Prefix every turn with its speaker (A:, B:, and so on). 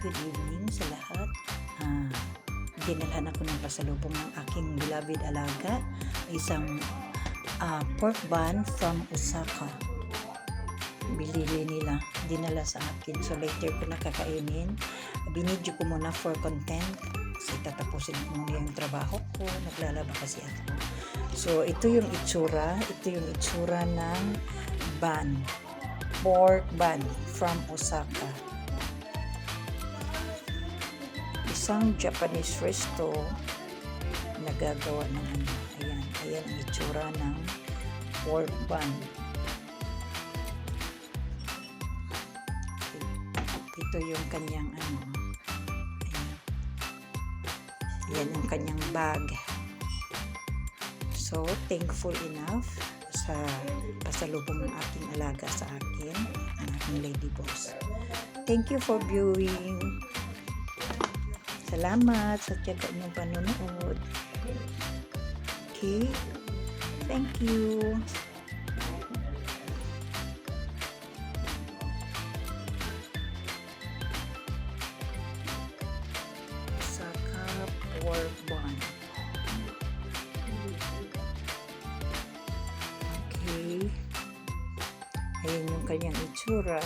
A: Good evening sa lahat. Ah, dinalhan ako ng pasalubong ng aking beloved alaga, isang ah, pork bun from Osaka. Bilili nila, dinala sa akin. So later ko nakakainin. Binidyo ko muna for content kasi tatapusin ko muna yung trabaho ko. Naglalaba kasi ako. So ito yung itsura. Ito yung itsura ng bun. Pork bun from Osaka. Isang Japanese resto nagagawa ng ano. Ayan, ayan ang itsura ng pork bun. Ito yung kanyang ano. Ayan. Ayan yung kanyang bag. So, thankful enough sa pasalubong ng aking alaga sa akin, ang aking lady boss. Thank you for viewing. Salamat sa tiyaga niyong panonood. Okay? Thank you. Saka pork bun. Okay. Ayan yung kanyang itsura.